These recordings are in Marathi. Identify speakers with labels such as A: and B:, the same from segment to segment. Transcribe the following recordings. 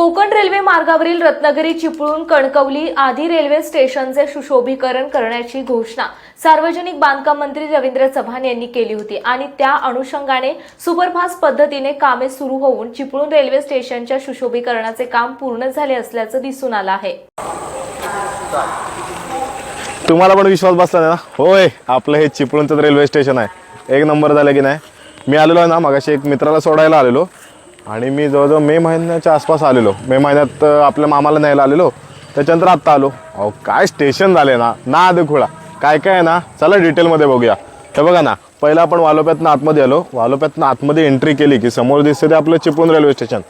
A: कोकण रेल्वे मार्गावरील रत्नागिरी चिपळूण कणकवली आदी रेल्वे स्टेशनचे सुशोभीकरण करण्याची घोषणा सार्वजनिक बांधकाम मंत्री रवींद्र चव्हाण यांनी केली होती आणि त्या अनुषंगाने सुपरफास्ट पद्धतीने कामे सुरू होऊन चिपळूण रेल्वे स्टेशनच्या सुशोभीकरणाचे काम पूर्ण झाले असल्याचं दिसून आलं आहे.
B: तुम्हाला पण विश्वास बसला ना? होय आपलं हे चिपळूणचं रेल्वे स्टेशन आहे. एक नंबर झालं की नाही? मी आलेलो आहे ना मागाशी एक मित्राला सोडायला आलेलो. आणि मी जवळजवळ मे महिन्याच्या आसपास आलेलो. मे महिन्यात आपल्या मामाला न्यायला आलेलो. त्याच्यानंतर आत्ता आलो. अहो काय स्टेशन झाले ना? ना खुळा. काय काय आहे ना? चला डिटेलमध्ये बघूया. हे बघा ना पहिला आपण वालोप्यातनं आतमध्ये आलो. वालोप्यातनं आतमध्ये एंट्री केली की समोर दिसते ते आपलं चिपळूण रेल्वे स्टेशन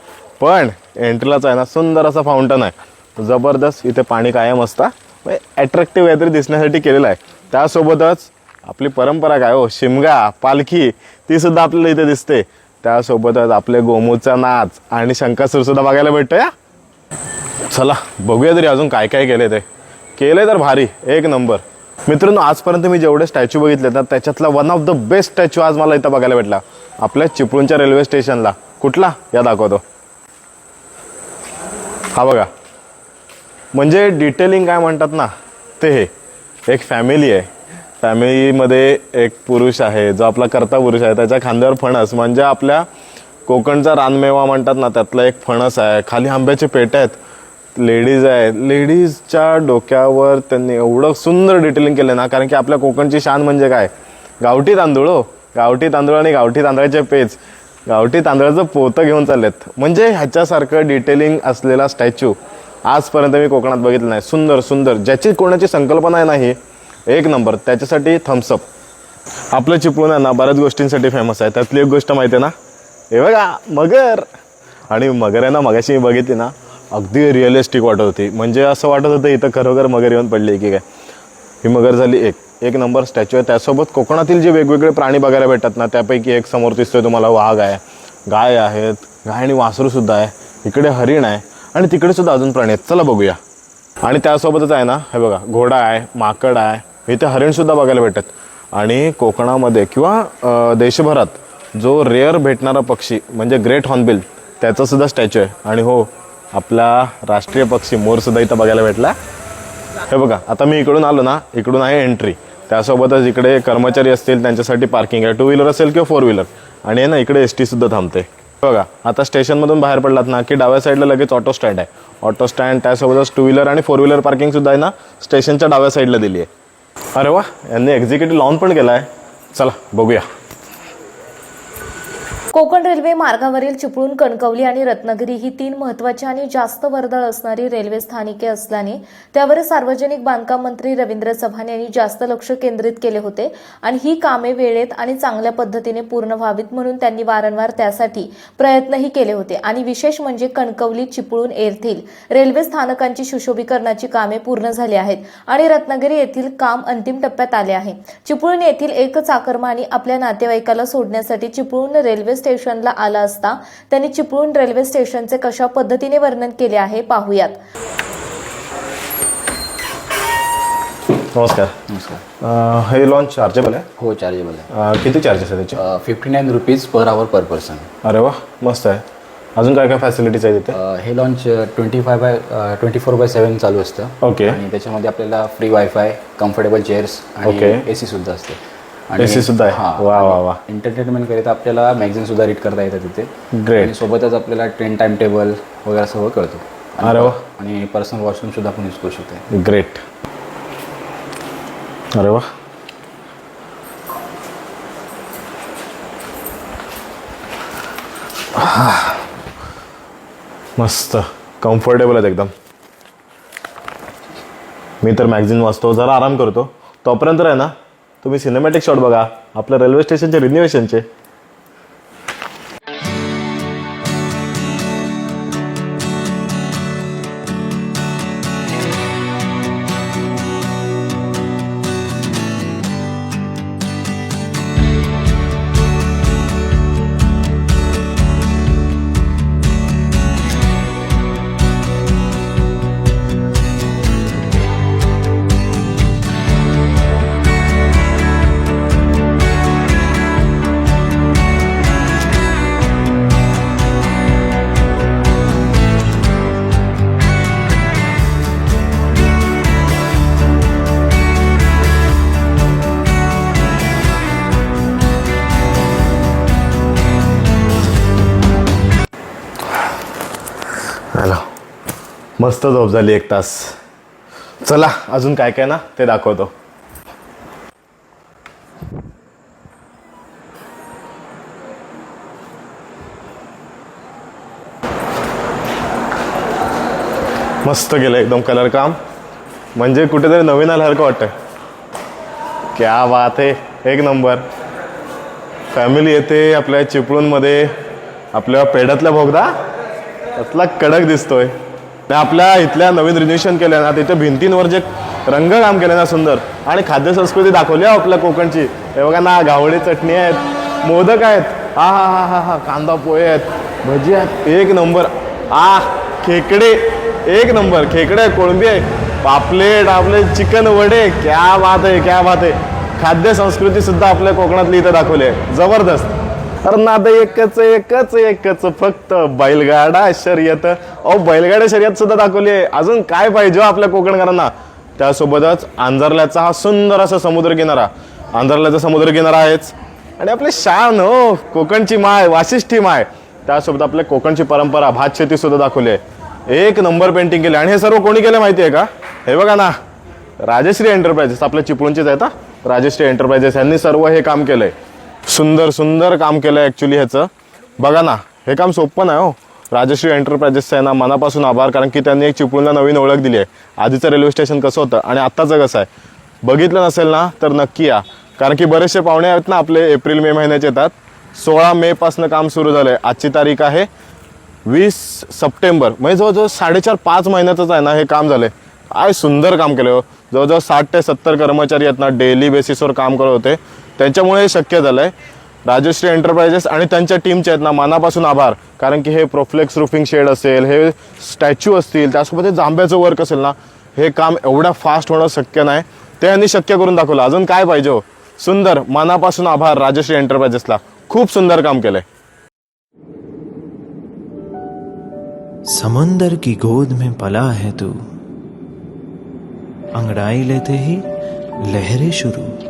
B: पण एंट्रीलाच आहे ना सुंदर असा फाउंटन आहे. जबरदस्त इथे पाणी कायम असता. ॲट्रॅक्टिव्ह म्हणजे काहीतरी दिसण्यासाठी केलेलं आहे. त्यासोबतच आपली परंपरा काय हो? शिमगा पालखी ती सुद्धा आपल्याला इथे दिसते. त्यासोबतच आपले गोमूचा नाच आणि शंकासूर सुद्धा बघायला भेटतोय या चला बघूया तरी अजून काय काय केले ते. केले तर भारी एक नंबर. मित्रांनो आजपर्यंत मी जेवढे स्टॅच्यू बघितले ना त्याच्यातला one of the best statue आज मला इथं बघायला भेटला. आपल्या चिपळूणच्या रेल्वे स्टेशनला कुठला? या दाखवतो. हा बघा. म्हणजे डिटेलिंग काय म्हणतात ना ते हे. एक फॅमिली आहे. फॅमिलीमध्ये एक पुरुष आहे जो आपला कर्ता पुरुष आहे त्याच्या खांद्यावर फणस म्हणजे आपल्या कोकणचा रानमेवा म्हणतात ना त्यातला एक फणस आहे. खाली आंब्याचे पेट आहेत. लेडीज आहे. लेडीजच्या डोक्यावर त्यांनी एवढं सुंदर डिटेलिंग केलं ना कारण की आपल्या कोकणची शान म्हणजे काय? गावठी तांदूळ हो. गावठी तांदूळ आणि गावठी तांदळाचे पेज. गावठी तांदळाचं पोतं घेऊन चाललेत. म्हणजे ह्याच्यासारखं डिटेलिंग असलेला स्टॅच्यू आजपर्यंत मी कोकणात बघितलं नाही. सुंदर सुंदर. ज्याची कोणाची संकल्पना आहे नाही एक नंबर. त्याच्यासाठी थम्सअप आपलं चिपळूण आहे ना बऱ्याच गोष्टींसाठी फेमस आहे. त्यातली एक गोष्ट माहिती आहे ना? हे बघा मगर. आणि मगर आहे ना मगाशी मी बघितली ना अगदी रिअलिस्टिक वाटत होती. म्हणजे असं वाटत होतं इथं खरोखर मगर येऊन पडली की काय? ही मगर झाली एक. एक नंबर स्टॅच्यू आहे. त्यासोबत कोकणातील जे वेगवेगळे प्राणी बघायला भेटतात ना त्यापैकी एक समोर दिसतोय तुम्हाला वाघ आहे गाय आहेत गाय आणि वासरूसुद्धा आहे. इकडे हरिण आहे आणि तिकडे सुद्धा अजून प्राणी आहेत. चला बघूया. आणि त्यासोबतच आहे ना हे बघा घोडा आहे माकड आहे इथे हरिणसुद्धा बघायला भेटतात. आणि कोकणामध्ये किंवा देशभरात जो रेअर भेटणारा पक्षी म्हणजे ग्रेट हॉर्नबिल त्याचासुद्धा स्टॅच्यू आहे. आणि हो आपला राष्ट्रीय पक्षी मोरसुद्धा इथं बघायला भेटला. हे बघा आता मी इकडून आलो ना इकडून आहे एंट्री त्यासोबतच इकडे कर्मचारी असतील त्यांच्यासाठी पार्किंग आहे. टू व्हीलर असेल किंवा फोर व्हीलर आणि आहे ना इकडे एस टी सुद्धा थांबते. बघा आता स्टेशनमधून बाहेर पडलात ना की डाव्या साईडला लगेच ऑटो स्टँड आहे. ऑटो स्टँड त्यासोबतच टू व्हीलर आणि फोर व्हीलर पार्किंगसुद्धा आहे ना स्टेशनच्या डाव्या साईडला दिली आहे. अरे वा यांनी एक्झिक्युटिव्ह लॉन पण केला आहे चला बघूया.
A: कोकण रेल्वे मार्गावरील चिपळूण कणकवली आणि रत्नागिरी ही तीन महत्वाची आणि जास्त वर्दळ असणारी रेल्वे स्थानिके असल्याने त्यावर सार्वजनिक बांधकाम मंत्री रवींद्र चव्हाण यांनी जास्त लक्ष केंद्रित केले होते आणि ही कामे वेळेत आणि चांगल्या पद्धतीने पूर्ण व्हावीत म्हणून त्यांनी वारंवार त्यासाठी प्रयत्नही केले होते. आणि विशेष म्हणजे कणकवली चिपळूण येथील रेल्वे स्थानकांची सुशोभीकरणाची कामे पूर्ण झाली आहेत आणि रत्नागिरी येथील काम अंतिम टप्प्यात आले आहे. चिपळूण येथील एक चाकरमानी आपल्या नातेवाईकाला सोडण्यासाठी चिपळूण रेल्वे स्टेशनला आला असता त्यांनी चिपळूण रेल्वे स्टेशनचे कशा पद्धतीने वर्णन केले आहे पाहूयात.
B: नमस्कार.
C: नमस्कार.
B: अं, हे लॉन्च चार्जेबल आहे?
C: हो चार्जेबल आहे.
B: अं, किती चार्जेस आहे त्याचे?
C: Fifty nine rupees per hour per person
B: अरे वा मस्त आहे. अजून काय काय फॅसिलिटीज आहे तिथे
C: हे lounge twenty five by twenty four by seven चालू असतं.
B: ओके
C: आणि त्याच्यामध्ये आपल्याला फ्री वायफाय कम्फर्टेबल चेअर्स आणि. ए सी सुद्धा असते.
B: सुद्धा आहे? वा, वा, वा.
C: एंटरटेनमेंट करिता आपल्याला मॅगझिन सुद्धा रीड करता येतं तिथे. आणि सोबतच आपल्याला ट्रेन टाइम टेबल वगैरे सर्व कळतो.
B: अरे वा.
C: आणि पर्सनल वॉशरूम सुद्धा आपण यूज करू शकतो.
B: ग्रेट अरे वा. मस्त. कम्फर्टेबल आहेत एकदम. मी तर मॅगझिन वाचतो. जरा आराम करतो. तोपर्यंत आहे ना. तुम्ही सिनेमॅटिक शॉट बघा. आपल्या रेल्वे स्टेशनचे रिन्युएशनचे मस्त झोप झाली एक तास. चला अजून काय काय ना ते दाखवतो. मस्त गेलं एकदम कलर काम. म्हणजे कुठेतरी नवीन आल्यासारखं वाटत क्या बात आहे एक नंबर फॅमिली येते आपल्या चिपळूणमध्ये आपल्या पेड्यातल्या भोगदा त्यातला कडक दिसतोय. आपल्या इथल्या नवीन रिन्युएशन केलं ना तिथे भिंतींवर जे रंगकाम केलं ना सुंदर आणि खाद्य संस्कृती दाखवली आहे आपल्या कोकणची. हे बघा ना गावडी चटणी आहेत मोदक आहेत. हा हा हा हा हा कांदा पोहे आहेत भजी आहेत. एक नंबर. आ खेकडे. एक नंबर. खेकडे कोळंबी आहे पापलेट आपले चिकन वडे. क्या बात आहे क्या बात आहे. खाद्य संस्कृती सुद्धा आपल्या कोकणातली इथं दाखवली आहे. जबरदस्त. अरे नाद एकच एकच एकच फक्त बैलगाडा शर्यत. अहो बैलगाडा शर्यत सुद्धा दाखवली आहे. अजून काय पाहिजे हो आपल्या कोकणकरांना? त्यासोबतच आंजरल्याचा हा सुंदर असा समुद्रकिनारा आंजरल्याचा समुद्रकिनारा आहेच. आणि आपले शान हो कोकणची माय वाशिष्ठी माय. त्यासोबत आपल्या कोकणची परंपरा भात शेती सुद्धा दाखवली आहे. एक नंबर पेंटिंग केली आणि हे सर्व कोणी केलं माहिती आहे का? हे बघा ना. राजश्री एंटरप्राइजेस आपल्या चिपळूणचेच आहेत राजश्री एंटरप्राइजेस यांनी सर्व हे काम केलंय. सुंदर सुंदर काम केलंय ॲक्च्युली ह्याचं. बघा ना हे काम सोपं नाही हो. राजश्री एंटरप्राइजेसचं आहे ना मनापासून आभार कारण की त्यांनी एक चिपळूणला नवीन ओळख दिली आहे. आधीचं रेल्वे स्टेशन कसं होतं आणि आत्ताचं कसं आहे? बघितलं नसेल ना तर नक्की या. कारण की बरेचसे पाहुणे आहेत ना आपले एप्रिल मे महिन्याचे येतात. सोळा मेपासून काम सुरू झालंय. आजची तारीख आहे वीस सप्टेंबर. म्हणजे जवळजवळ साडेचार पाच महिन्याचंच आहे ना हे काम झालंय. काय सुंदर काम केलं हो. जवळजवळ साठ ते सत्तर कर्मचारी आहेत ना डेली बेसिसवर काम करत होते. त्यांच्यामुळे हे शक्य झालं आहे राजश्री एंटरप्राइजेस आणि त्यांच्या टीमचे आहेत ना मनापासून आभार. कारण की हे प्रोफ्लेक्स रुफिंग शेड असेल हे स्टॅच्यू असतील त्यासोबत हे जांभ्याचं वर्क असेल ना हे काम एवढ्या फास्ट होणं शक्य नाही. ते यांनी शक्य करून दाखवलं. अजून काय पाहिजे हो? सुंदर मनापासून आभार राजश्री एंटरप्राइजेसला खूप सुंदर काम केलंय.
D: समंदर की गोद में पला है तू। अंगड़ाई लेते ही लहरें शुरू।